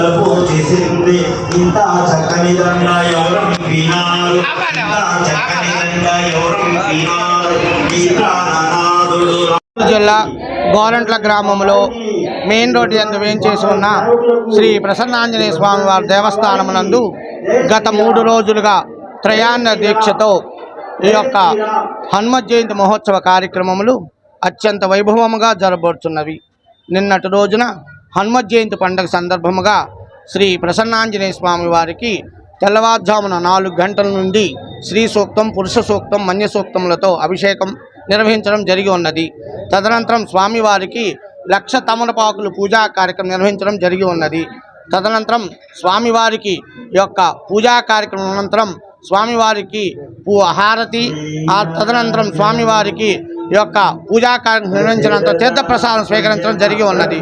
తలుపు చేసింది ఇంత చక్కని దండ ఎవరు వినారు ఇంత చక్కని దండ ఎవరు వినారు గీతానాథుడు జిల్లా గోరంట్ల గ్రామంలో మెయిన్ రోడ్డు ఎందు వేయించేసి ఉన్న శ్రీ ప్రసన్నాంజనేయ స్వామి వారి దేవస్థానమునందు గత మూడు రోజులుగా త్రయాన్న దీక్షతో ఈ యొక్క హనుమత్ జయంతి మహోత్సవ కార్యక్రమములు అత్యంత వైభవముగా జరబడుతున్నవి నిన్నటి రోజున హనుమత్ జయంతి పండుగ సందర్భముగా శ్రీ ప్రసన్నాంజనేయ స్వామి వారికి తెల్లవారుజామున నాలుగు గంటల నుండి శ్రీ సూక్తం పురుష సూక్తం మన్య సూక్తములతో అభిషేకం నిర్వహించడం జరిగి ఉన్నది. తదనంతరం స్వామివారికి లక్ష తమలపాకులు పూజా కార్యక్రమం నిర్వహించడం జరిగి ఉన్నది. తదనంతరం స్వామివారికి యొక్క పూజా కార్యక్రమం అనంతరం స్వామివారికి పూ హారతి ఆ తదనంతరం స్వామివారికి ఈ యొక్క పూజా కార్యక్రమం నిర్వహించినంత తీర్థప్రసాదం స్వీకరించడం జరిగి ఉన్నది.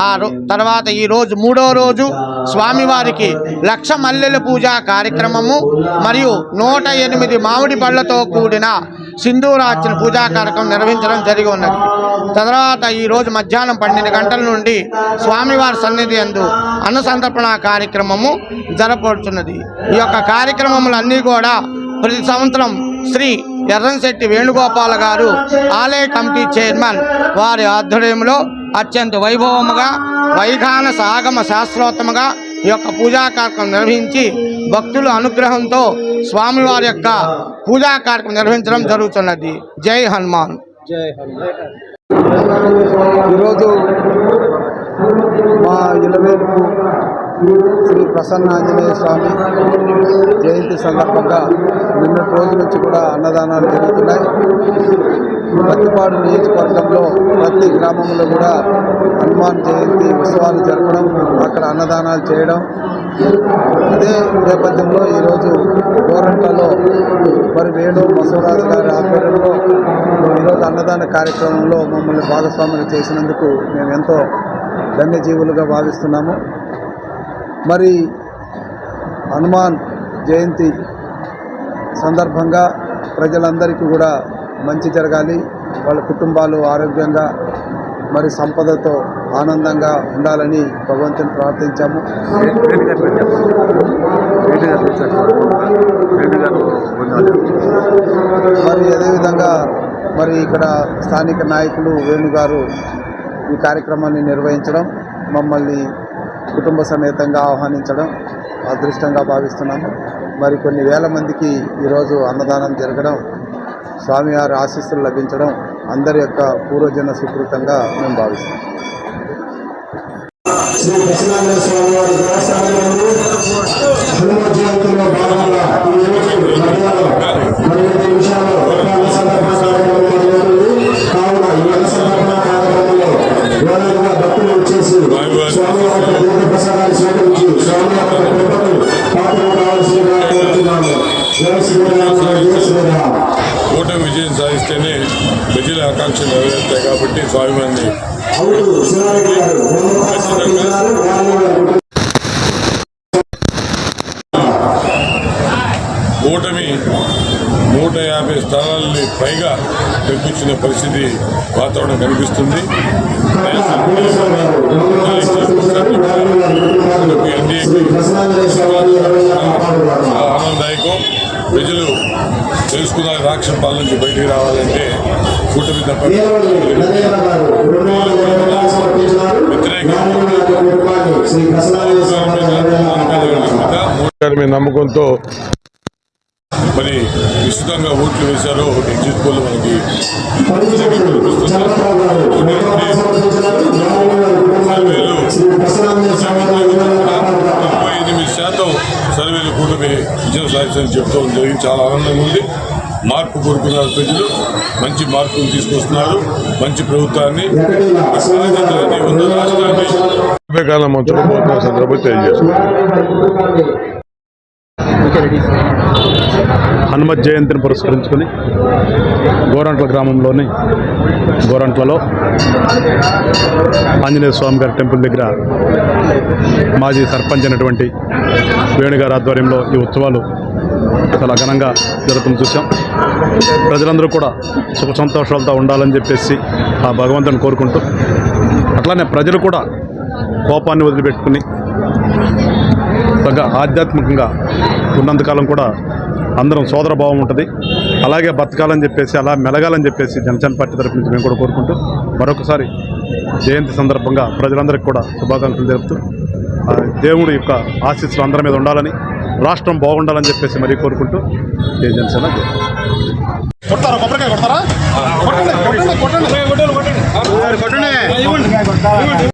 ఆ తర్వాత ఈ రోజు మూడో రోజు స్వామివారికి లక్ష మల్లెల పూజా కార్యక్రమము మరియు నూట ఎనిమిది మామిడి పళ్ళతో కూడిన సింధూరార్చన పూజా కార్యక్రమం నిర్వహించడం జరిగి ఉన్నది. తర్వాత ఈ రోజు మధ్యాహ్నం పన్నెండు గంటల నుండి స్వామివారి సన్నిధి అందు అన్నసంతర్పణ కార్యక్రమము జరపడుతున్నది ఈ యొక్క కార్యక్రమములన్నీ కూడా ప్రతి సంవత్సరం శ్రీ ఎర్రంశెట్టి వేణుగోపాల్ గారు ఆలయ కమిటీ చైర్మన్ వారి ఆధ్వర్యంలో అత్యంత వైభవముగా వైఖాన సాగమ శాస్త్రోత్తముగా ఈ యొక్క పూజా కార్యక్రమం నిర్వహించి భక్తుల అనుగ్రహంతో స్వామివారి యొక్క పూజా కార్యక్రమం నిర్వహించడం జరుగుతున్నది. జై హనుమాన్. జై ఈరోజు మా ఇలవేలుపు శ్రీ ప్రసన్నాంజనేయ స్వామి జయంతి సందర్భంగా నిన్నటి రోజు నుంచి కూడా అన్నదానాలు జరుగుతున్నాయి. ప్రతిపాడు నియోజకవర్గంలో ప్రతి గ్రామంలో కూడా హనుమాన్ జయంతి ఉత్సవాలు జరపడం అక్కడ అన్నదానాలు చేయడం. అదే నేపథ్యంలో ఈరోజు గోరంటలో మరి వేణు బసవరాజు గారి ఆధ్వర్యంలో ఈరోజు అన్నదాన కార్యక్రమంలో మమ్మల్ని భాగస్వాములు చేసినందుకు మేము ఎంతో ధన్యజీవులుగా భావిస్తున్నాము. మరి హనుమాన్ జయంతి సందర్భంగా ప్రజలందరికీ కూడా మంచి జరగాలి. వాళ్ళ కుటుంబాలు ఆరోగ్యంగా మరి సంపదతో ఆనందంగా ఉండాలని భగవంతుని ప్రార్థించాము. మరి అదేవిధంగా మరి ఇక్కడ స్థానిక నాయకులు వేణుగారు ఈ కార్యక్రమాన్ని నిర్వహించడం మమ్మల్ని కుటుంబ సమేతంగా ఆహ్వానించడం అదృష్టంగా భావిస్తున్నాము మరి కొన్ని వేల మందికి ఈరోజు అన్నదానం జరగడం స్వామివారి ఆశీస్సులు లభించడం అందరి యొక్క పూర్వజన సుకృతంగా మేము భావిస్తున్నాం ప్రజల ఆకాంక్షలు నెరవేరుతాయి కాబట్టి వారి కూటమి నూట యాభై స్థానాలని పైగా తెప్పించిన పరిస్థితి వాతావరణం కనిపిస్తుంది ఎన్డీఏకి ఆనందదాయకం ప్రజలు తెలుసుకున్న రాక్షణ పాలన నుంచి బయటికి రావాలంటే కూటమి తప్ప నమ్మకంతో మరి విస్తృతంగా ఓట్లు వేశారో ఎగ్జిట్ పోల్ మనకి ఎనిమిది శాతం సర్వేలు కూటమి విజయం సాధించని చెప్తూ జరిగింది చాలా ఆనందంగా ఉంది. మార్పు కోరుకున్నారు ప్రజలు మంచి మార్పులు తీసుకొస్తున్నారు. మంచి ప్రభుత్వాన్ని ఉన్న రాష్ట్రాన్ని కాలం చూడబోతున్న సందర్భంగా తెలియజేస్తున్నారు. హనుమత్ జయంతిని పురస్కరించుకొని గోరంట్ల గ్రామంలోని గోరంట్లలో ఆంజనేయ స్వామి గారి టెంపుల్ దగ్గర మాజీ సర్పంచ్ అయినటువంటి వేణుగారి ఆధ్వర్యంలో ఈ ఉత్సవాలు చాలా ఘనంగా జరుగుతుంది చూసాం ప్రజలందరూ కూడా సుఖ సంతోషాలతో ఉండాలని చెప్పేసి ఆ భగవంతుని కోరుకుంటూ అట్లానే ప్రజలు కూడా కోపాన్ని వదిలిపెట్టుకుని బాగా ఆధ్యాత్మికంగా ఉన్నంతకాలం కూడా అందరం సోదర భావం ఉంటుంది. అలాగే బతకాలని చెప్పేసి అలా మెలగాలని చెప్పేసి జనసేన పార్టీ తరపు నుంచి మేము కూడా కోరుకుంటూ మరొకసారి జయంతి సందర్భంగా ప్రజలందరికీ కూడా శుభాకాంక్షలు తెలుపుతూ ఆ దేవుడి యొక్క ఆశీస్సులు అందరి మీద ఉండాలని రాష్ట్రం బాగుండాలని చెప్పేసి మరీ కోరుకుంటూ జయ జనసేన జై. కొడతారా? కొబ్బరికాయ కొడతారా? కొట్టండి, కొట్టండి, కొట్టండి.